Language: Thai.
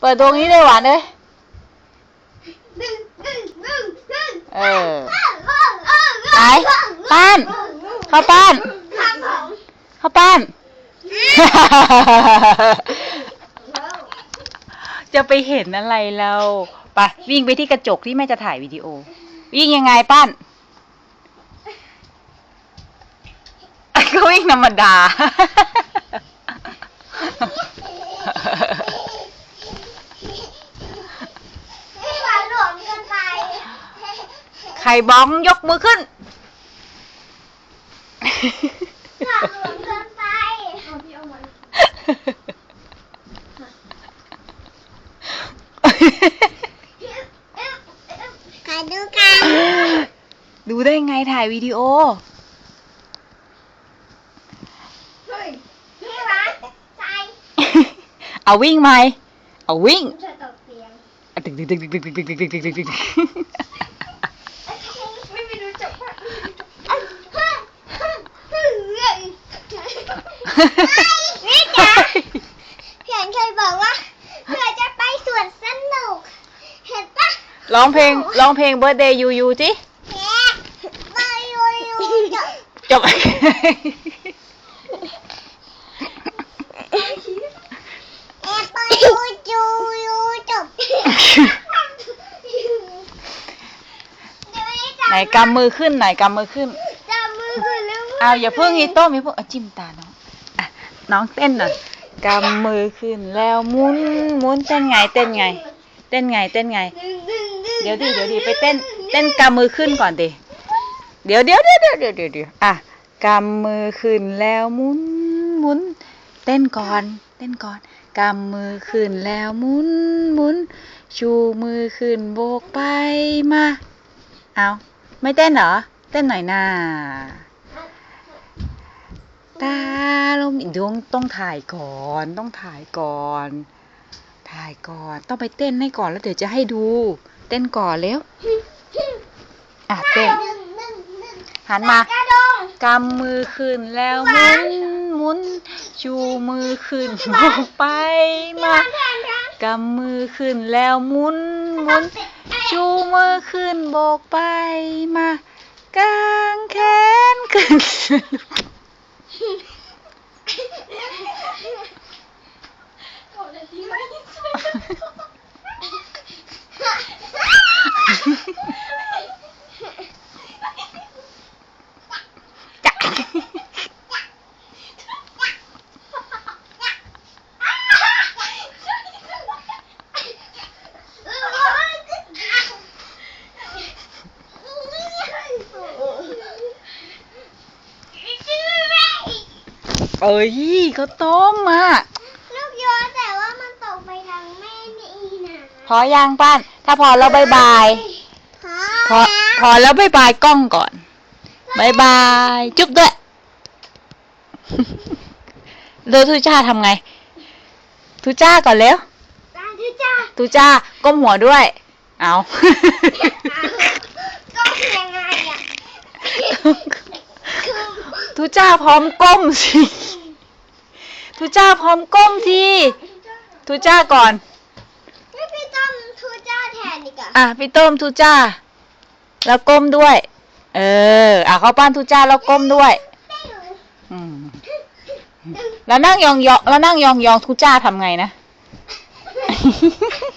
เปิดตรงนี้เลยหวานเลยดึงดึงดึงดึงเออไหนป้าน เข้าป้าน เข้าป้าน จะไปเห็นอะไรเราไปวิ่งไปที่กระจกที่แม่จะถ่ายวิดีโอ วิ่งยังไงป้านก็วิ่งธรรมดา พี่หวานหลวมเกินไป ใค รบ้องยกมือขึ้นหวานหลวมเกินไปพี่เอาไว้ขอดูกันดูได้ไงถ่ายวิดีโอ เฮ้ยพี่หวานใส่เอาวิ่งไหม เอาวิ่งเธอตกเตียงอะตึกตึกตึกตึกตึกตึกตึกตึกตึกตึกตึก ไม่มีรู้จักว่า นี่จ้ะเพียนเคยบอกว่าเพื่อจะไปสวนสนุก เห็นปะร้องเพลงร้องเพลง birthday you you จิแม่ไปยูยูจะจบ แอบไปยูยูยูจบไหนกำมือขึ้นไหนกำมือขึ้น จับมือกันแล้ว เอาอย่าเพิ่งอีโต้มอย่าเพิ่งเอาจิ้มตาน้องอะ น้องเต้นหน่อยกำมือขึ้นแล้วหมุนหมุนเต้นไงเต้นไง เต้นไงเต้นไง เดี๋ยวดิเดี๋ยวดิไปเต้น เต้นกำมือขึ้นก่อนดิเดี๋ยวเดี๋ยวเดี๋ยวเดี๋ยวเดี๋ยวเดี๋ยวเดี๋ยวอะกำมือขึ้นแล้วหมุนหมุนเต้นก่อนเต้นก่อนกำมือขึ้นแล้วหมุนหมุนชูมือขึ้นโบกไปมาเอาไม่เต้นเหรอ เต้นหน่อยนาตา ลมดวงต้องถ่ายก่อน ต้องถ่ายก่อน ถ่ายก่อน ต้องไปเต้นให้ก่อนแล้วเดี๋ยวจะให้ดู เต้นก่อนเร็วอะเต้น หันมากำมือขึ้นแล้วหมุนหมุนชูมือขึ้นโบกไปมากำมือขึ้นแล้วหมุนหมุนชูมือขึ้นโบกไปมากางแขนขึ้น เอ้ยเขาวต้มอะลูกโยนแต่ว่ามันตกไปทางแม่นี่นะพอยังป้าน ถ้าพอแล้วบายบายพอพอแล้วบายบายกล้องก่อนบายบาย จุ๊บด้วยดูทุจ้าทำไง ทุจ้าก่อนเร็ว ตาที่จ้าทุจ้าก้มหัวด้วย เอา ก็ยังไงอะคือ ทุจ้าพร้อมก้มสิทุจ้าพร้อมก้มสิทุจ้าก่อน ไม่พี่ต้อมทูจ้าแทนดีกว่าอะพี่ต้มทุจ้า แล้วก้มด้วย เออ อะเขาปั้นทุจ้าแล้วก้มด้วย อืมแล้วนั่งยองยองแล้วนั่งยองยองทุจ้าทำไงนะไหนได้